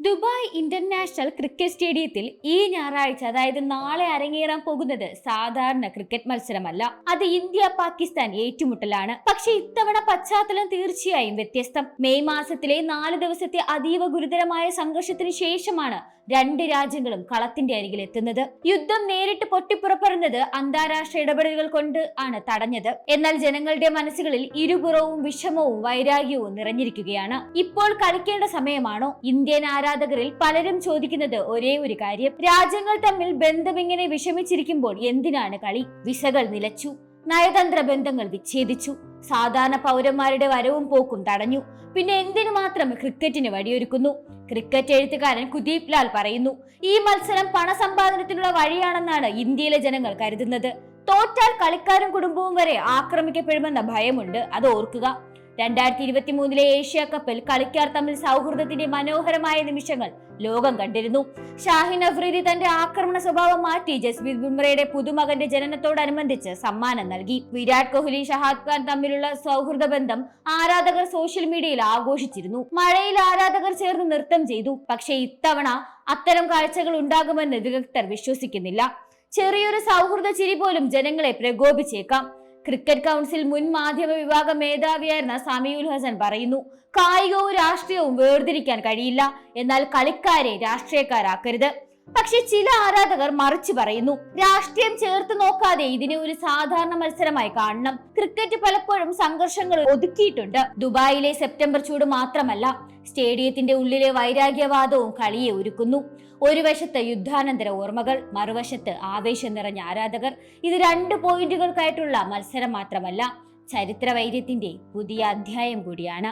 Dubai international cricket സ്റ്റേഡിയത്തിൽ ഈ ഞായറാഴ്ച അതായത് നാളെ അരങ്ങേറാൻ പോകുന്നത് സാധാരണ ക്രിക്കറ്റ് മത്സരമല്ല. അത് ഇന്ത്യ പാകിസ്ഥാൻ ഏറ്റുമുട്ടലാണ്. പക്ഷെ ഇത്തവണ പശ്ചാത്തലം തീർച്ചയായും വ്യത്യസ്തം. മെയ് മാസത്തിലെ നാല് ദിവസത്തെ അതീവ ഗുരുതരമായ സംഘർഷത്തിന് ശേഷമാണ് രണ്ട് രാജ്യങ്ങളും കളത്തിന്റെ അരികിൽ എത്തുന്നത്. യുദ്ധം നേരിട്ട് പൊട്ടിപ്പുറപ്പെടുന്നത് അന്താരാഷ്ട്ര ഇടപെടലുകൾ കൊണ്ട് ആണ് തടഞ്ഞത്. എന്നാൽ ജനങ്ങളുടെ മനസ്സുകളിൽ ഇരുപുറവും വിഷമവും വൈരാഗ്യവും നിറഞ്ഞിരിക്കുകയാണ്. ഇപ്പോൾ കളിക്കേണ്ട സമയമാണോ? ഇന്ത്യൻ ആരാധകരിൽ പലരും ചോദിക്കുന്നത് ഒരേ ഒരു കാര്യം. രാജ്യങ്ങൾ തമ്മിൽ ബന്ധമിങ്ങനെ വിഷമിച്ചിരിക്കുമ്പോൾ എന്തിനാണ് കളി? വിസകൾ നിലച്ചു. നയതന്ത്ര ബന്ധങ്ങൾ വിച്ഛേദിച്ചു. സാധാരണ പൗരന്മാരുടെ വരവും പോക്കും തടഞ്ഞു. പിന്നെ എന്തിനു മാത്രം ക്രിക്കറ്റിന് വഴിയൊരുക്കുന്നു? ക്രിക്കറ്റ് എഴുത്തുകാരൻ കുദീപ് ലാൽ പറയുന്നു ഈ മത്സരം പണസമ്പാദനത്തിനുള്ള വഴിയാണെന്നാണ് ഇന്ത്യയിലെ ജനങ്ങൾ കരുതുന്നത്. തോറ്റാൽ കളിക്കാരും കുടുംബവും വരെ ആക്രമിക്കപ്പെടുമെന്ന ഭയമുണ്ട്. അത് ഓർക്കുക. രണ്ടായിരത്തി ഇരുപത്തി മൂന്നിലെ ഏഷ്യ കപ്പിൽ കളിക്കാർ തമ്മിൽ സൗഹൃദത്തിന്റെ മനോഹരമായ നിമിഷങ്ങൾ ലോകം കണ്ടിരുന്നു. ഷാഹിൻ അഫ്രീദി തന്റെ ആക്രമണ സ്വഭാവം മാറ്റി ജസ്പ്രീത് ബുംറയുടെ പുതുമകന്റെ ജനനത്തോടനുബന്ധിച്ച് സമ്മാനം നൽകി. വിരാട് കോഹ്ലി ഷഹാദ് ഖാൻ തമ്മിലുള്ള സൗഹൃദ ബന്ധം ആരാധകർ സോഷ്യൽ മീഡിയയിൽ ആഘോഷിച്ചിരുന്നു. മഴയിൽ ആരാധകർ ചേർന്ന് നൃത്തം ചെയ്തു. പക്ഷേ ഇത്തവണ അത്തരം കാഴ്ചകൾ ഉണ്ടാകുമെന്ന് വിദഗ്ധർ വിശ്വസിക്കുന്നില്ല. ചെറിയൊരു സൗഹൃദ ചിരി പോലും ജനങ്ങളെ പ്രകോപിച്ചേക്കാം. ക്രിക്കറ്റ് കൗൺസിൽ മുൻ മാധ്യമ വിഭാഗ മേധാവിയായിരുന്ന സമീഉൽ ഹസൻ പറയുന്നു കായികവും രാഷ്ട്രീയവും വേർതിരിക്കാൻ കഴിയില്ല. എന്നാൽ കളിക്കാരെ രാഷ്ട്രീയക്കാരാക്കരുത്. പക്ഷെ ചില ആരാധകർ മറിച്ച് പറയുന്നു. രാഷ്ട്രീയം ചേർത്ത് നോക്കാതെ ഇതിനെ ഒരു സാധാരണ മത്സരമായി കാണണം. ക്രിക്കറ്റ് പലപ്പോഴും സംഘർഷങ്ങൾ ഒതുക്കിയിട്ടുണ്ട്. ദുബായിലെ സെപ്റ്റംബർ ചൂട് മാത്രമല്ല സ്റ്റേഡിയത്തിന്റെ ഉള്ളിലെ വൈരാഗ്യവാദവും കളിയെ ഒരുക്കുന്നു. ഒരു വശത്ത് യുദ്ധാനന്തര ഓർമ്മകൾ മറുവശത്ത് ആവേശം നിറഞ്ഞ ആരാധകർ. ഇത് രണ്ട് പോയിന്റുകൾക്കായിട്ടുള്ള മത്സരം മാത്രമല്ല ചരിത്ര വൈര്യത്തിന്റെ പുതിയ അധ്യായം കൂടിയാണ്.